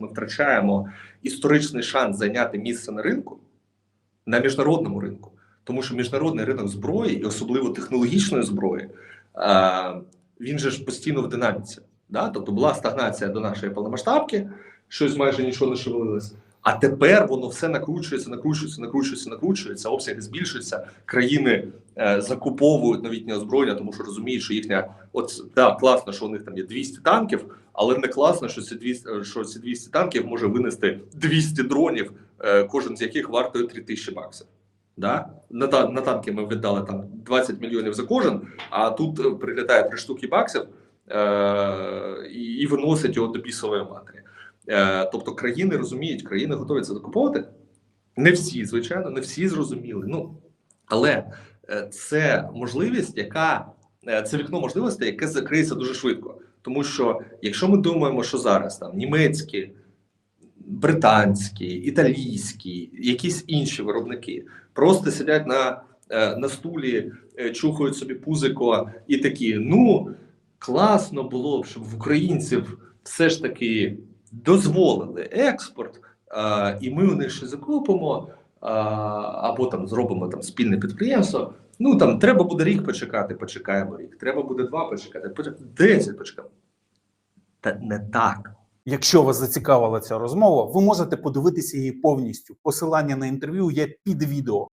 ми втрачаємо історичний шанс зайняти місце на ринку на міжнародному ринку, тому що міжнародний ринок зброї, і особливо технологічної зброї, він же ж постійно в динаміці. Да? Тобто була стагнація до нашої повномасштабки, щось майже нічого не шевелилось. А тепер воно все накручується, накручується, накручується, накручується, обсяги збільшуються. Країни закуповують новітнє озброєння, тому що розуміють, що їхня от да, класно, що у них там є 200 танків, але не класно, що ці 200, е, що ці 200 танків може винести 200 дронів, е, кожен з яких вартує 3000 баксів. Да? На, на танки ми віддали там 20 мільйонів за кожен, а тут е, прилітає 3 штуки баксів е, і, і виносить його до бісової матері. Е, тобто країни розуміють, країни готові це закуповувати. Не всі, звичайно, не всі зрозуміли. Ну але е, це можливість, яка е, це вікно можливостей, яке закриється дуже швидко. Тому що якщо ми думаємо, що зараз там німецькі, британські, італійські, якісь інші виробники просто сидять на, е, на стулі, е, чухають собі пузико і такі: ну класно було б, щоб в українців все ж таки дозволили експорт, е, і ми у них щось закупимо, е, або там зробимо там спільне підприємство. Ну там треба буде рік почекати, почекаємо рік. Треба буде два почекати, десять почекаємо. Та не так. Якщо вас зацікавила ця розмова, ви можете подивитися її повністю. Посилання на інтерв'ю є під відео.